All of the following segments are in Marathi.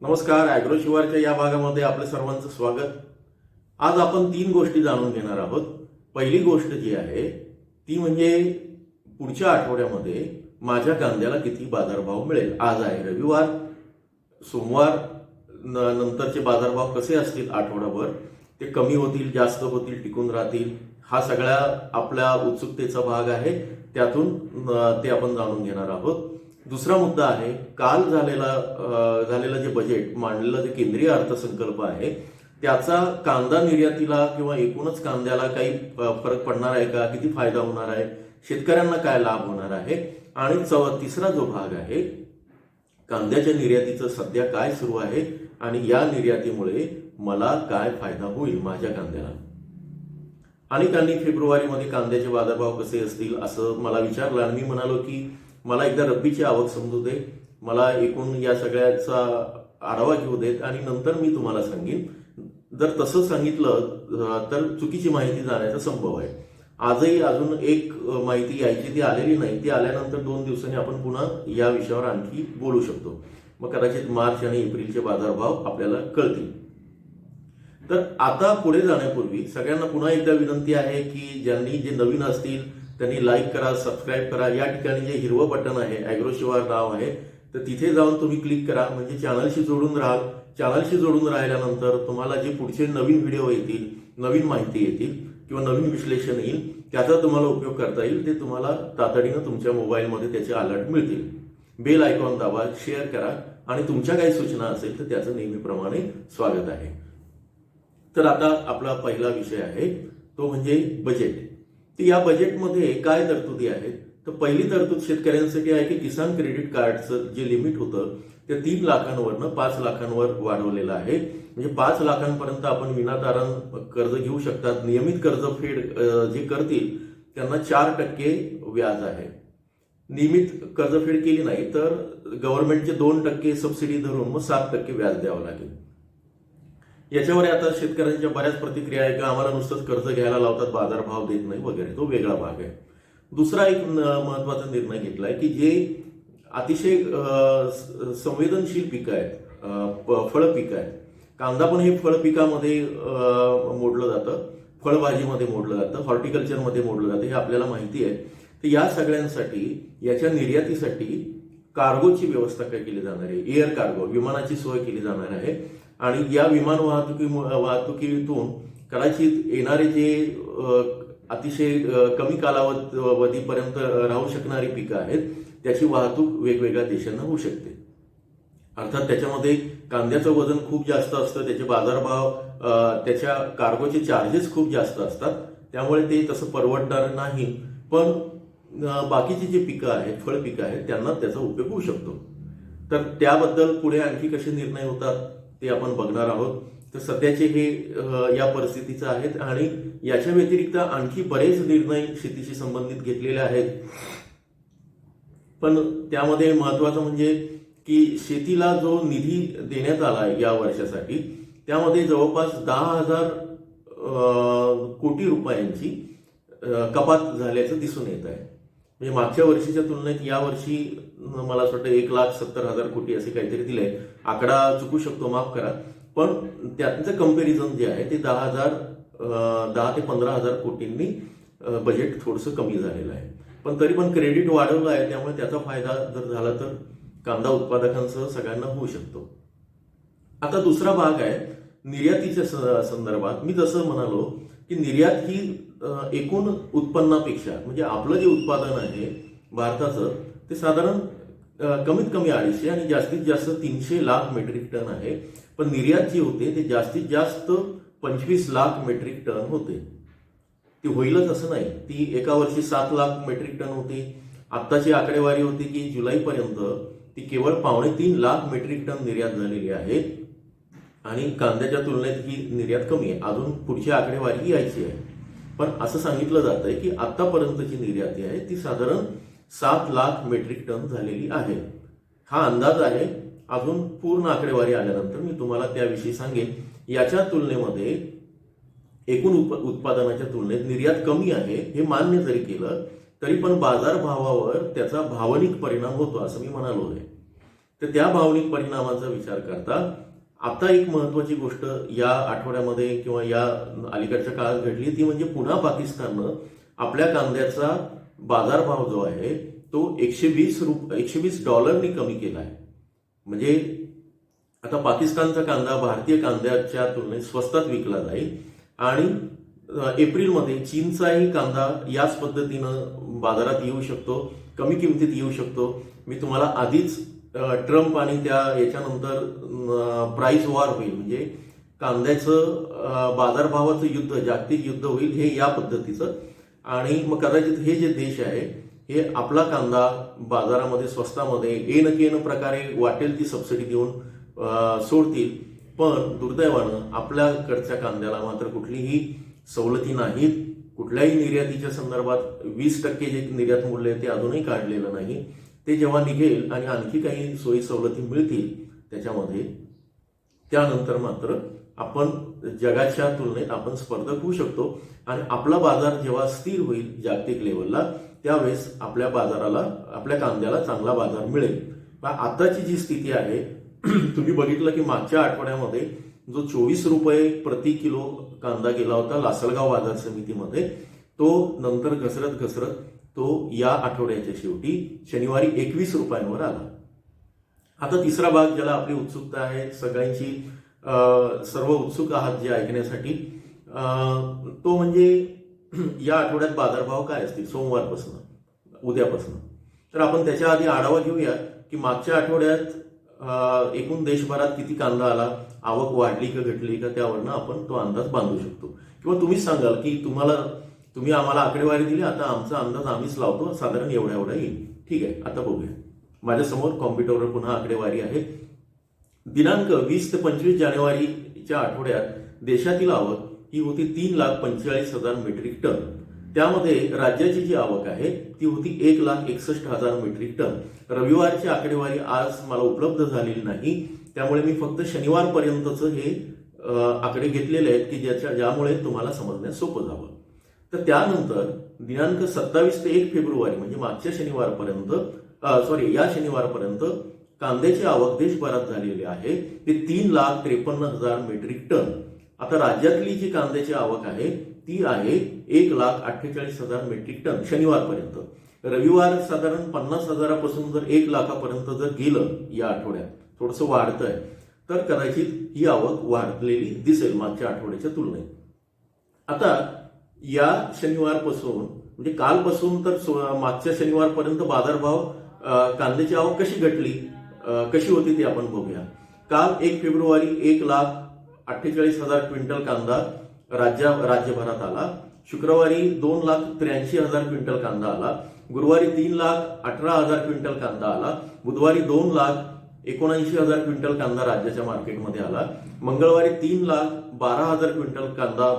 नमस्कार ॲग्रो शिवारच्या या भागामध्ये आपलं सर्वांचं स्वागत. आज आपण तीन गोष्टी जाणून घेणार आहोत. पहिली गोष्ट जी आहे ती म्हणजे पुढच्या आठवड्यामध्ये माझ्या कांद्याला किती बाजारभाव मिळेल? आज आहे रविवार सोमवार न- नंतरचे बाजारभाव कसे असतील आठवडाभर? ते कमी होतील जास्त होतील टिकून राहतील? हा सगळ्या आपल्या उत्सुकतेचा भाग आहे. त्यातून ते आपण जाणून घेणार आहोत. दुसरा मुद्दा आहे काल झालेला झालेलं जे बजेट मांडलेलं जे केंद्रीय अर्थसंकल्प आहे त्याचा कांदा निर्यातीला किंवा एकूणच कांद्याला काही फरक पडणार आहे का? किती फायदा होणार आहे? शेतकऱ्यांना काय लाभ होणार आहे? आणि चौ तिसरा जो भाग आहे कांद्याच्या निर्यातीचं सध्या काय सुरू आहे? आणि या निर्यातीमुळे मला काय फायदा होईल माझ्या कांद्याला? अनेकांनी फेब्रुवारीमध्ये कांद्याचे बाजारभाव कसे असतील असं मला विचारलं आणि मी म्हणालो की मला एकदा रब्बीची आवक समजू दे. मला एकूण या सगळ्याचा आढावा घेऊ देत आणि नंतर मी तुम्हाला सांगेन. जर तसं सांगितलं तर चुकीची माहिती जाण्याचा संभव आहे. आजही अजून एक माहिती यायची ती आलेली नाही. ती आल्यानंतर दोन दिवसांनी आपण पुन्हा या विषयावर आणखी बोलू शकतो. मग कदाचित मार्च आणि एप्रिलचे बाजारभाव आपल्याला कळतील. तर आता पुढे जाण्यापूर्वी सगळ्यांना पुन्हा एकदा विनंती आहे की ज्यांनी जे नवीन असतील त्यांनी लाईक करा सबस्क्राईब करा. या ठिकाणी जे हिरवं बटन आहे ॲग्रो शिवार नाव आहे तर तिथे जाऊन तुम्ही क्लिक करा. म्हणजे चॅनलशी जोडून राहाल चॅनलशी जोडून राहिल्यानंतर तुम्हाला जे पुढचे नवीन व्हिडिओ येतील नवीन माहिती येतील किंवा नवीन विश्लेषण येईल त्याचा तुम्हाला उपयोग करता येईल. ते तुम्हाला तातडीनं तुमच्या मोबाईलमध्ये त्याचे अलर्ट मिळतील. बेल आयकॉन दाबा शेअर करा आणि तुमच्या काही सूचना असेल तर त्याचं नेहमीप्रमाणे स्वागत आहे. तर आता आपला पहिला विषय आहे तो म्हणजे बजेट ती या बजेटमध्ये काय तरतुदी आहेत? तर पहिली तरतूद शेतकऱ्यांसाठी आहे की किसान क्रेडिट कार्डचं जे लिमिट होतं ते तीन लाखांवरनं पाच लाखांवर वाढवलेलं आहे. म्हणजे पाच लाखांपर्यंत आपण विनातारण कर्ज घेऊ शकतात. नियमित कर्ज फेड जे करतील त्यांना चार टक्के व्याज आहे. नियमित कर्जफेड केली नाही तर गव्हर्नमेंटचे दोन टक्के सबसिडी धरून मग सात टक्के व्याज द्यावं लागेल. याच्यावर आता शेतकऱ्यांच्या बऱ्याच प्रतिक्रिया आहे की आम्हाला नुसतंच कर्ज घ्यायला लावतात बाजारभाव देत नाही वगैरे. तो वेगळा भाग आहे. दुसरा एक महत्त्वाचा निर्णय घेतला आहे की जे अतिशय संवेदनशील पिकं आहेत फळ पिकं आहेत. कांदा पण हे फळ पिकामध्ये मोडलं जातं. फळभाजीमध्ये मोडलं जातं. हॉर्टिकल्चरमध्ये मोडलं जातं. हे आपल्याला माहिती आहे. तर या सगळ्यांसाठी याच्या निर्यातीसाठी कार्गोची व्यवस्था काय केली जाणार आहे? एअर कार्गो विमानाची सोय केली जाणार आहे. आणि या विमान वाहतुकी वाहतुकीतून कदाचित येणारे जे अतिशय कमी कालावधीपर्यंत राहू शकणारी पिकं आहेत त्याची वाहतूक वेगवेगळ्या देशांना होऊ शकते. अर्थात त्याच्यामध्ये कांद्याचं वजन खूप जास्त असतं त्याचे बाजारभाव त्याच्या कार्गोचे चार्जेस खूप जास्त असतात. त्यामुळे ते तसं परवडणार नाही. पण बाकीची जी पिकं आहेत फळ पिकं आहेत त्यांना त्याचा उपयोग होऊ शकतो. तर त्याबद्दल पुढे आणखी कसे निर्णय होतात? ते आपण बघणार आहोत. तर सध्याचे हे या परिस्थितीचं आहेत आणि याच्या व्यतिरिक्त आणखी बरेच निर्णय शेतीशी संबंधित घेतलेले आहेत. पण त्यामध्ये महत्वाचं म्हणजे की शेतीला जो निधी देण्यात आला या वर्षासाठी त्यामध्ये जवळपास दहा हजार कोटी रुपयांची कपात झाल्याचं दिसून येत आहे. म्हणजे मागच्या वर्षीच्या तुलनेत या वर्षी मला असं वाटतं एक लाख सत्तर हजार कोटी असे काहीतरी दिले आकडा चुकू शकतो माफ करा. पण त्याचं कंपॅरिझन जे आहे ते दहा हजार दहा ते पंधरा हजार कोटींनी बजेट थोडंसं कमी झालेलं आहे. पण तरी पण क्रेडिट वाढवलं आहे त्यामुळे त्याचा फायदा जर झाला तर कांदा उत्पादकांसह सगळ्यांना होऊ शकतो. आता दुसरा भाग आहे निर्यातीच्या स- संदर्भात. मी जसं म्हणालो की निर्यात ही एकूण उत्पन्नापेक्षा म्हणजे आपलं जे उत्पादन आहे भारताचं ते साधारण कमीत कमी अडीचशे आणि जास्तीत जास्त तीनशे लाख मेट्रिक टन आहे. पण निर्यात जी होते ते जास्तीत जास्त पंचवीस लाख मेट्रिक टन होते. ती होईलच असं नाही. ती एका वर्षी सात लाख मेट्रिक टन होती. आत्ताची आकडेवारी होती की जुलैपर्यंत ती केवळ पावणे तीन लाख मेट्रिक टन निर्यात झालेली आहे. आणि कांद्याच्या तुलनेत ही निर्यात कमी आहे. अजून पुढची आकडेवारी यायची आहे. पण असं सांगितलं जात आहे की आतापर्यंतची निर्याती आहे ती साधारण सात लाख मेट्रिक टन झालेली आहे. हा अंदाज आहे. अजून पूर्ण आकडेवारी आल्यानंतर मी तुम्हाला त्याविषयी सांगेन. याच्या तुलनेमध्ये एकूण उप उत्पादनाच्या तुलनेत निर्यात कमी आहे हे मान्य जरी केलं तरी पण बाजारभावावर त्याचा भावनिक परिणाम होतो असं मी म्हणालो आहे. तर त्या भावनिक परिणामाचा विचार करता आता एक महत्वाची गोष्ट या आठवड्यामध्ये किंवा या अलीकडच्या काळात घडली ती म्हणजे पुन्हा पाकिस्ताननं आपल्या कांद्याचा बाजारभाव जो आहे तो एकशे वीस रुप एकशे वीस डॉलरनी कमी केला आहे. म्हणजे आता पाकिस्तानचा कांदा भारतीय कांद्याच्या तुलनेत स्वस्तात विकला जाईल आणि एप्रिलमध्ये चीनचाही कांदा याच पद्धतीनं बाजारात येऊ शकतो कमी किमतीत येऊ शकतो. मी तुम्हाला आधीच ट्रम्प आणि त्या याच्यानंतर प्राइस वॉर होईल म्हणजे कांद्याचं बाजारभावाचं युद्ध जागतिक युद्ध होईल हे या पद्धतीचं आणि मग कदाचित हे जे देश आहे हे आपला कांदा बाजारामध्ये स्वस्तामध्ये एन केन प्रकारे वाटेल ती सबसिडी देऊन सोडतील. पण दुर्दैवानं आपल्याकडच्या कांद्याला मात्र कुठलीही सवलती नाहीत. कुठल्याही निर्यातीच्या संदर्भात वीस टक्के जे निर्यात मूल्य आहे ते अजूनही काढलेलं नाही. ते जेव्हा निघेल आणि आणखी काही सोयी सवलती मिळतील त्याच्यामध्ये त्यानंतर मात्र आपण जगाच्या तुलनेत आपण स्पर्धक होऊ शकतो आणि आपला बाजार जेव्हा स्थिर होईल जागतिक लेवलला त्यावेळेस आपल्या बाजाराला आपल्या कांद्याला चांगला बाजार मिळेल. आताची जी स्थिती आहे तुम्ही बघितलं की मागच्या आठवड्यामध्ये जो चोवीस रुपये प्रति किलो कांदा गेला होता लासलगाव बाजार समितीमध्ये तो नंतर घसरत घसरत तो या आठवड्याच्या शेवटी शनिवारी एकवीस रुपयांवर आला. आता तिसरा भाग ज्याला आपली उत्सुकता आहे सगळ्यांची सर्व उत्सुक आहात जे ऐकण्यासाठी. तो म्हणजे या आठवड्यात बाजारभाव काय असतील? सोमवारपासून उद्यापासून. तर आपण त्याच्या आधी आढावा घेऊया की मागच्या आठवड्यात एकूण देशभरात किती कांदा आला? आवक वाढली का घटली का? त्यावरनं आपण तो अंदाज बांधू शकतो. किंवा तुम्हीच सांगाल की तुम्हाला तुम्ही आम्हाला आकडेवारी दिली आता आमचा अंदाज आम्हीच लावतो साधारण एवढा एवढा येईल. ठीक आहे आता बघूया. माझ्यासमोर कॉम्प्युटरवर पुन्हा आकडेवारी आहे. दिनांक वीस ते पंचवीस जानेवारीच्या आठवड्यात देशातील आवक ही होती तीन लाख पंचेचाळीस हजार मेट्रिक टन. त्यामध्ये राज्याची जी आवक आहे ती होती एक लाख एकसष्ट हजार मेट्रिक टन. रविवारची आकडेवारी आज मला उपलब्ध झालेली नाही. त्यामुळे मी फक्त शनिवारपर्यंतचं हे आकडे घेतलेले आहेत की ज्याच्या ज्यामुळे तुम्हाला समजण्यास सोपं जावं. तर त्यानंतर दिनांक सत्तावीस ते एक फेब्रुवारी म्हणजे मागच्या शनिवारपर्यंत सॉरी या शनिवारपर्यंत कांद्याची आवक देशभरात झालेली आहे. ते तीन लाख त्रेपन्न हजार मेट्रिक टन. आता राज्यातली जी कांद्याची आवक आहे ती आहे एक लाख अठ्ठेचाळीस हजार मेट्रिक टन शनिवारपर्यंत. रविवार साधारण पन्नास हजारापासून जर एक लाखापर्यंत जर गेलं या आठवड्यात थोडंसं वाढतंय. तर कदाचित ही आवक वाढलेली दिसेल मागच्या आठवड्याच्या तुलनेत. आता या शनिवारपासून म्हणजे कालपासून तर मागच्या शनिवारपर्यंत बाजारभाव कांद्याची आवक कशी घटली? कशी होती ती आपण बघूया. काल एक फेब्रुवारी एक लाख अठ्ठेचाळीस हजार क्विंटल कांदा राज्या राज्यभरात आला. शुक्रवारी दोन लाख त्र्याऐंशी हजार क्विंटल कांदा आला. गुरुवारी तीन लाख अठरा हजार क्विंटल कांदा आला. बुधवारी दोन लाख एकोणऐंशी हजार क्विंटल कांदा राज्याच्या मार्केटमध्ये आला. मंगळवारी तीन लाख बारा हजार क्विंटल कांदा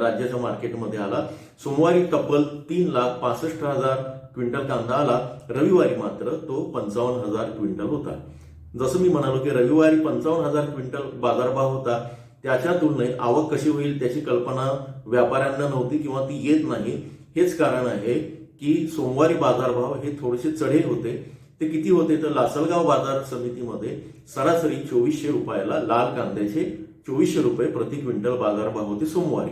राज्याच्या मार्केटमध्ये आला. सोमवारी तब्बल तीन लाख पासष्ट हजार क्विंटल कांदा आला रविवारी मात्र तो पंचावन्न हजार क्विंटल होता. जसं मी म्हणालो की रविवारी पंचावन्न हजार क्विंटल बाजारभाव होता त्याच्या तुलनेत आवक कशी होईल त्याची कल्पना व्यापाऱ्यांना नव्हती किंवा ती येत नाही. हेच कारण आहे की सोमवारी बाजारभाव हे थोडेसे चढेल होते. ते किती होते? तर लासलगाव बाजार समितीमध्ये सरासरी चोवीसशे रुपयाला लाल कांद्याचे चोवीसशे रुपये प्रति क्विंटल बाजारभाव होते सोमवारी.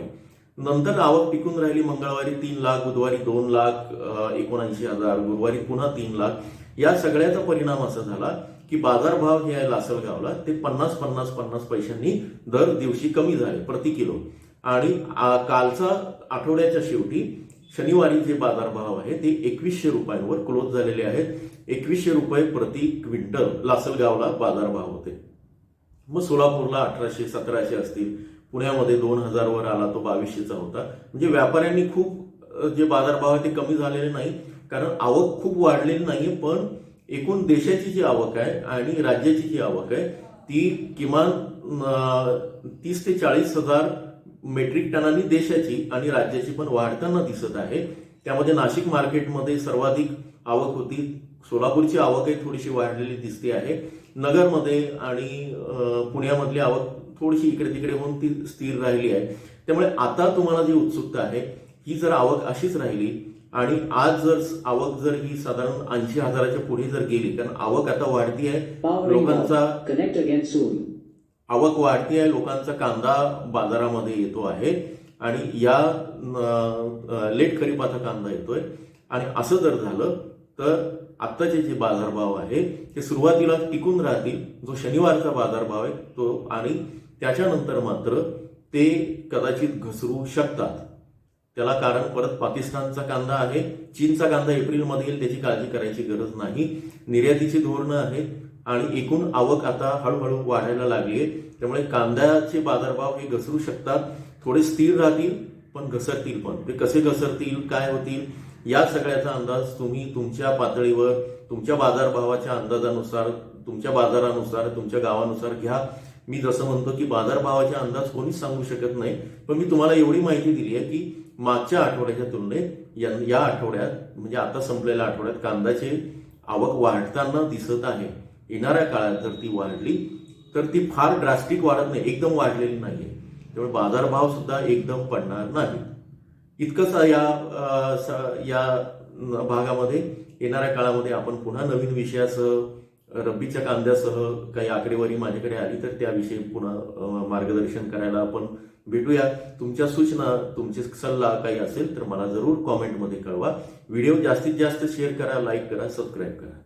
नंतर आवक टिकून राहिली मंगळवारी तीन लाख बुधवारी दोन लाख एकोणऐंशी हजार गुरुवारी पुन्हा तीन लाख. या सगळ्याचा परिणाम असा झाला की बाजारभाव जे आहे लासलगावला ते पन्नास पन्नास पन्नास पैशांनी दर दिवशी कमी झाले प्रति किलो. आणि कालचा आठवड्याच्या शेवटी शनिवारी जे बाजारभाव आहे ते एकवीसशे रुपयांवर क्लोज झालेले आहेत. एकवीसशे रुपये प्रति क्विंटल लासलगावला बाजारभाव होते. मग सोलापूरला अठराशे सतराशे असतील पुण्यामध्ये दोन हजारवर आला तो बावीसशेचा होता. म्हणजे व्यापाऱ्यांनी खूप जे बाजारभाव आहे ते कमी झालेले नाही कारण आवक खूप वाढलेली नाही पण एकूण देशाची जी आवक आहे आणि राज्याची जी आवक आहे ती किमान तीस ते चाळीस हजार मेट्रिक टनांनी देशाची आणि राज्याची पण वाढताना दिसत आहे. त्यामध्ये नाशिक मार्केटमध्ये सर्वाधिक आवक होती. सोलापूरची आवकही थोडीशी वाढलेली दिसते आहे. नगरमध्ये आणि पुण्यामधली आवक थोडीशी इकडे तिकडे होऊन ती स्थिर राहिली आहे त्यामुळे आता तुम्हाला जी उत्सुकता आहे ही जर आवक अशीच राहिली आणि आज जर आवक जर ही साधारण ऐंशी हजाराच्या पुढे जर गेली कारण आवक आता वाढती आहे लोकांचा. Connect again soon. आवक वाढती आहे लोकांचा कांदा बाजारामध्ये येतो आहे आणि या लेट खरीपाचा कांदा येतोय आणि असं जर झालं तर आत्ताचे जे बाजारभाव आहे ते सुरुवातीला टिकून राहतील जो शनिवारचा बाजारभाव आहे तो आणि त्याच्यानंतर मात्र ते कदाचित घसरू शकतात. त्याला कारण परत पाकिस्तानचा कांदा आहे. चीनचा कांदा एप्रिलमध्ये येईल त्याची काळजी करायची गरज नाही. निर्यातीची धोरणं आहेत आणि एकूण आवक आता हळूहळू वाढायला लागली आहे. त्यामुळे कांद्याचे बाजारभाव हे घसरू शकतात. थोडे स्थिर राहतील पण घसरतील पण. ते कसे घसरतील काय होतील या सगळ्याचा अंदाज तुम्ही तुमच्या पातळीवर तुमच्या बाजारभावाच्या अंदाजानुसार तुमच्या बाजारानुसार तुमच्या गावानुसार घ्या. मी जसं म्हणतो की बाजारभावाचे अंदाज कोणीच सांगू शकत नाही पण मी तुम्हाला एवढी माहिती दिली आहे की मागच्या आठवड्याच्या तुलनेत या या आठवड्यात म्हणजे आता संपलेल्या आठवड्यात कांद्याचे आवक वाढताना दिसत आहे. येणाऱ्या काळात जर ती वाढली तर ती फार ड्रास्टिक वाढत नाही एकदम वाढलेली नाहीये. त्यामुळे बाजारभाव सुद्धा एकदम पडणार नाही. इतकंच या या भागामध्ये येणाऱ्या काळामध्ये आपण पुन्हा नवीन विषयासह रब्बीच्या कांद्यासह काही आकडेवारी माझ्याकडे आली तर त्याविषयी पुन्हा मार्गदर्शन करायला आपण भेटूया. तुमच्या सूचना तुमचे सल्ला काही असेल तर मला जरूर कॉमेंटमध्ये कळवा. व्हिडिओ जास्तीत जास्त शेअर करा लाईक करा सबस्क्राईब करा.